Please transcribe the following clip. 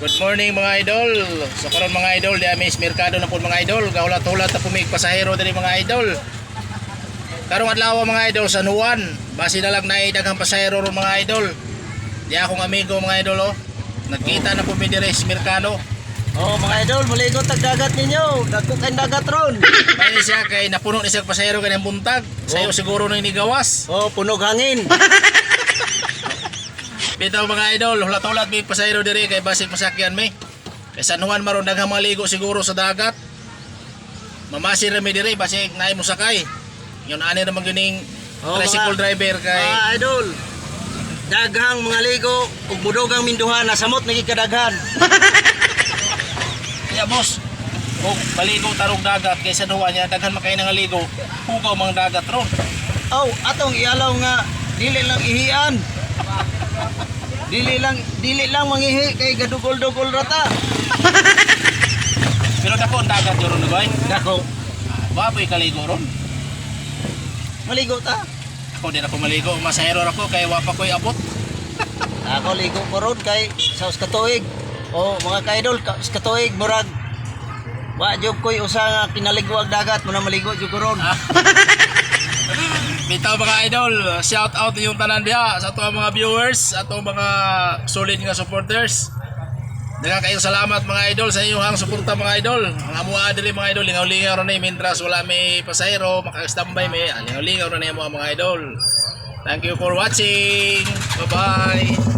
Good morning mga idol. So karon mga idol, di amis merkado na po mga idol. Gaulat-ulat na pumig pasahero diri mga idol. Karong adlaw mga idol sa Nuwan. Base na lang na daghang pasahero ron mga idol. Di akong amigo mga idol oh. Nagkita na po mi diri sa merkado. Oh, mga idol, maligot ang dagat ninyo. Dagko kay dagat ron. Kaya siya kay napuno ni siya pasahero kanyang buntag. Sayo siguro nang inigawas. Oh, punog hangin. Bitaw mga idol, hulat-hulat may pasahero diri kay basig masakyan mi. Kay San Juan maron daghang maligo siguro sa dagat. Mamasin ra mi diri basig naay mo sakay. Yun ani ra Oh, tricycle mga- driver kay Mga idol, daghang mga ligo ug budogang minduhan nasamot nagi kadaghan. Kaya boss, og maligo tarong dagat kay San Juan niya daghan makay nga ligo. Hugaw mga dagat ron. Oh, atong ialaw nga dili lang ihian. Dili lang dili lang mangihi kay gadugol-dugol rata. Pero dako ang dagat yo ron bay. Dako, Baboy kaligo ron. maligo ta. Ako din ako maligo, masahero ako kay wa pa koy abot. Ako ligo ko ron kay sa katuig. Oh, mga kaidol, ka- sa katuig murag Wa jud koy usa nga kinaligwag dagat mo na maligo jud ko ron. Bitaw mga idol, shout out yung tanan diha sa ato mga viewers, ato mga solid nga supporters. Daghang kayong salamat mga idol sa inyong suporta mga idol. Ang amuha dili mga idol, lingaw-lingaw ra ni mintras wala may pasahero, maka-standby may lingaw-lingaw ra ni mga idol. Thank you for watching. Bye-bye.